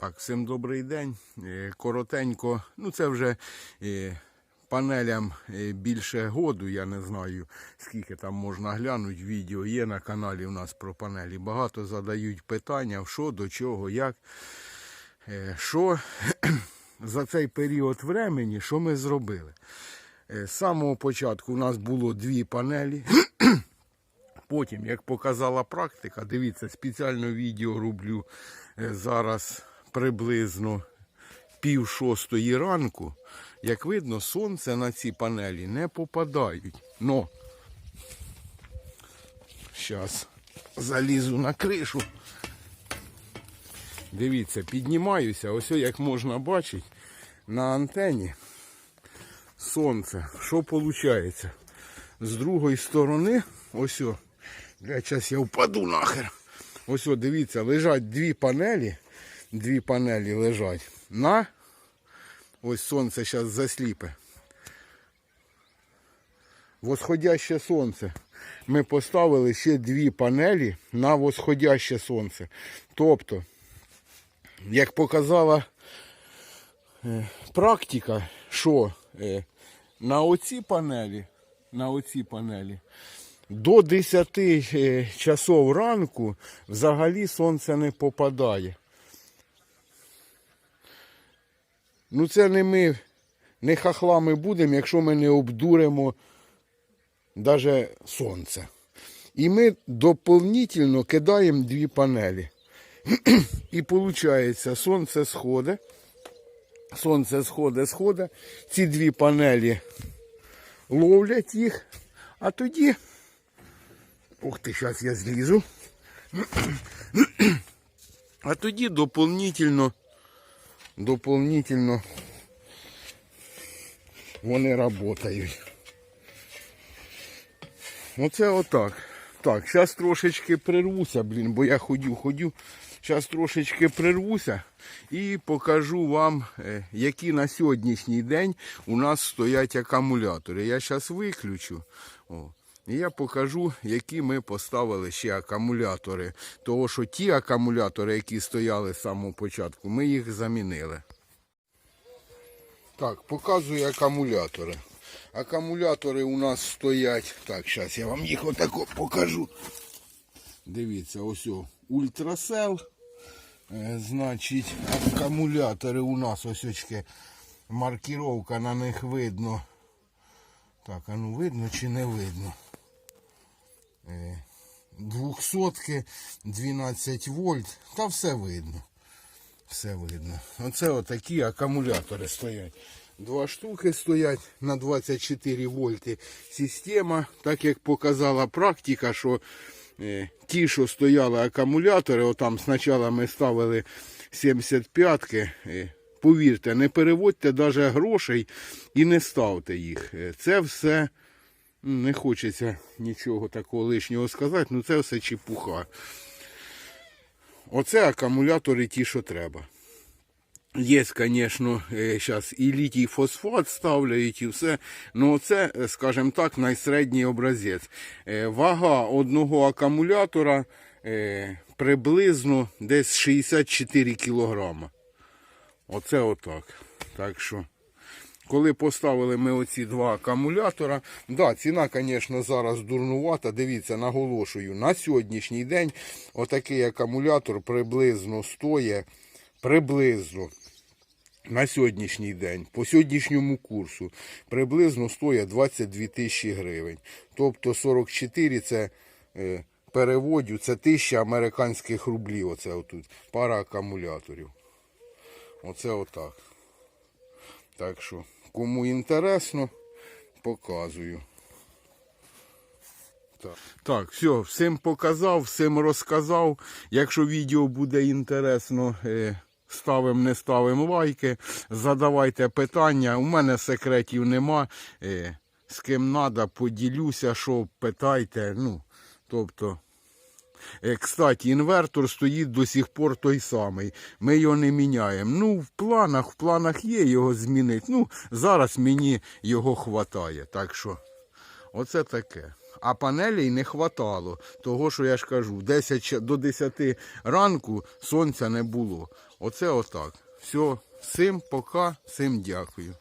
Так, всім добрий день. Е, Коротенько, ну це вже е, панелям е, більше году, я не знаю, скільки там можна глянути. Відео є на каналі у нас про панелі. Багато задають питання, що, до чого, як. Що за цей період времени, що ми зробили? З самого початку у нас було дві панелі. Потім, як показала практика, дивіться, спеціально відео роблю зараз приблизно пів шостої ранку. Як видно, сонце на ці панелі не попадають. Но зараз залізу на кришу. Дивіться, піднімаюся. Ось як можна бачити, на антені сонце. Що виходить? З другої сторони, ось зараз я впаду нахер. Ось дивіться, лежать дві панелі. Дві панелі лежать на. Ось сонце зараз засліпе. Восходяще сонце. Ми поставили ще дві панелі на восходяще сонце. Тобто, як показала е, практика, що е, на оці панелі, на оці панелі до 10 е, часов ранку взагалі сонце не попадає. Ну це не ми, не хахлами будемо, якщо ми не обдуримо навіть сонце. І ми доповнительно кидаємо дві панелі. І виходить, сонце сходить. Сонце сходить, сходить. Ці дві панелі ловлять їх, а тоді. Ух ти, зараз я злізу. А тоді доповнительно, доповнительно вони працюють. Оце отак. Так, зараз трошечки прирвуся, блін, бо я ходю, ходю. Зараз трошечки прирвуся і покажу вам, е, які на сьогоднішній день у нас стоять акумулятори. Я зараз виключу. О. І я покажу, які ми поставили ще акумулятори. Того, що ті акумулятори, які стояли з самого початку, ми їх замінили. Так, показую акумулятори. Акумулятори у нас стоять. Так, зараз я вам їх отако покажу. Дивіться, ось ультрасел. Е, значить, акумулятори у нас ось очки. Маркіровка на них видно. Так, а ну видно чи не видно? Е, Двохсотки, 12 вольт. Та все видно. Все видно. Оце отакі акумулятори стоять. Два штуки стоять на 24 вольти. Система, так як показала практика, що е, ті, що стояли акумулятори, отам спочатку ми ставили 75-ки. Е, повірте, не переводьте навіть грошей і не ставте їх. Це все не хочеться нічого такого лишнього сказати, ну це все чепуха. Оце акумулятори ті, що треба. Є, звісно, зараз і літій фосфат ставляють і все. Ну це, е, скажімо так, найсередній образець. Е, Вага одного акумулятора е, приблизно десь 64 кілограма. Оце отак. Так що, коли поставили ми оці два акумулятора, да, ціна, звісно, зараз дурнувата. Дивіться, наголошую, на сьогоднішній день отакий акумулятор приблизно стоїть приблизно на сьогоднішній день, по сьогоднішньому курсу, приблизно стоїть 22 тисячі гривень. Тобто 44 це е, переводю, це тисяча американських рублів. Оце отут. Пара акумуляторів. Оце отак. Так що, кому інтересно, показую. Так. так, все, всім показав, всім розказав. Якщо відео буде інтересно, е, ставимо, не ставимо лайки, задавайте питання. У мене секретів нема. Е, з ким треба, поділюся, що питайте. Ну, тобто, Кстати, інвертор стоїть до сих пор той самий. Ми його не міняємо. Ну, в планах, в планах є його змінити. Ну, зараз мені його хватає. Так що, оце таке. а панелей не хватало. Того, що я ж кажу, 10 до 10 ранку сонця не було. Оце отак. Все, всім пока, всім дякую.